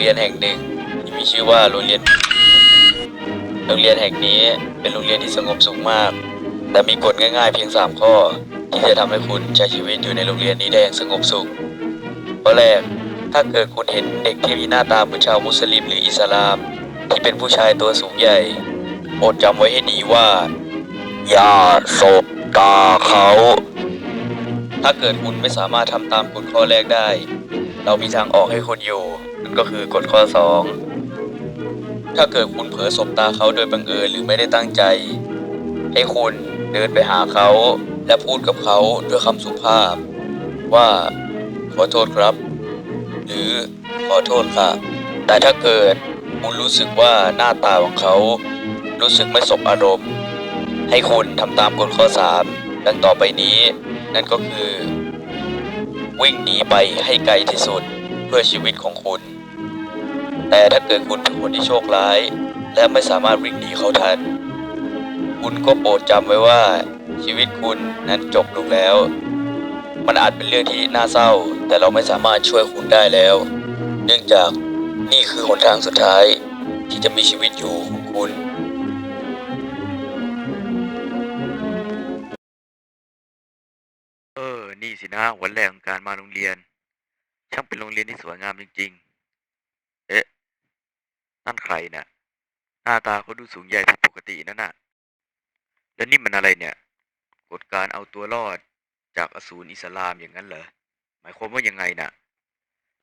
เรียนแห่งหนึ่งที่มีชื่อว่าโรงเรียน โรงเรียนแห่งนี้เป็นโรงเรียนที่สงบสุขมากแต่มีกฎง่ายๆ เพียง 3 ข้อ ที่จะทำให้คุณใช้ชีวิตอยู่ในโรงเรียนนี้ได้อย่างสงบสุขข้อแรก ถ้าเกิดคุณเห็นเด็กที่มีหน้าตาเหมือนชาวมุสลิมหรืออิสลาม ที่เป็นผู้ชายตัวสูงใหญ่โปรดจำไว้ให้ดีว่า อย่าสบตาเขา ถ้าเกิดคุณไม่สามารถทำตามกฎข้อแรกได้ เรามีทางออกให้คุณอยู่นั่นก็คือกฎข้อ 2 ถ้าเกิดคุณเผลอสบตาเขาโดยบังเอิญหรือไม่ได้ตั้งใจ ให้คุณเดินไปหาเขาและพูดกับเขาด้วยคำสุภาพ ว่า ขอโทษครับ หรือขอโทษค่ะ แต่ถ้าเกิดคุณรู้สึกว่าหน้าตาของเขา รู้สึกไม่สบอารมณ์ ให้คุณทำตามกฎข้อ 3 ดังต่อไปนี้ นั่นก็คือ วิ่งหนีไปให้ไกลที่สุดเพื่อชีวิตของคุณ แต่ถ้าเกิดคุณเป็นคนที่โชคร้าย และไม่สามารถวิ่งหนีเขาทัน คุณก็โปรดจำไว้ว่าชีวิตคุณนั้นจบลงแล้ว มันอาจเป็นเรื่องที่น่าเศร้า แต่เราไม่สามารถช่วยคุณได้แล้ว เนื่องจากนี่คือหนทางสุดท้ายที่จะมีชีวิตอยู่ของคุณ นี่สินะวันแรกของการมาโรงเรียน ช่างเป็นโรงเรียนที่สวยงามจริง ๆ เอ๊ะ นั่นใครเนี่ยหน้าตาเขาดูสูงใหญ่ผิดปกตินั่นน่ะ แล้วนี่มันอะไรเนี่ย กฎการเอาตัวรอดจากอสูรอิสลามอย่างนั้นเหรอ หมายความว่ายังไงน่ะ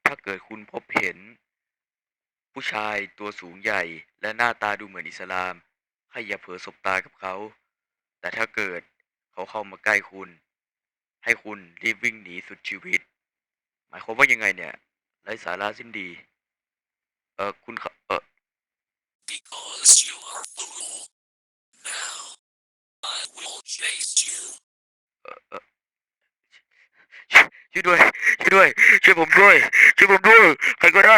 ถ้าเกิดคุณพบเห็น ผู้ชายตัวสูงใหญ่และหน้าตาดูเหมือนอิสลามให้อย่าเผลอสบตากับเขา แต่ถ้าเกิดเขาเข้ามาใกล้คุณ ให้คุณรีบวิ่งหนีสุดชีวิต หมายความว่ายังไงเนี่ยไร้สาระสิ้นดี เออคุณเขาเออ Because you are a fool. Now, I will chase you. ช่วยด้วยช่วยด้วยช่วยผมด้วยช่วยผมด้วยใครก็ได้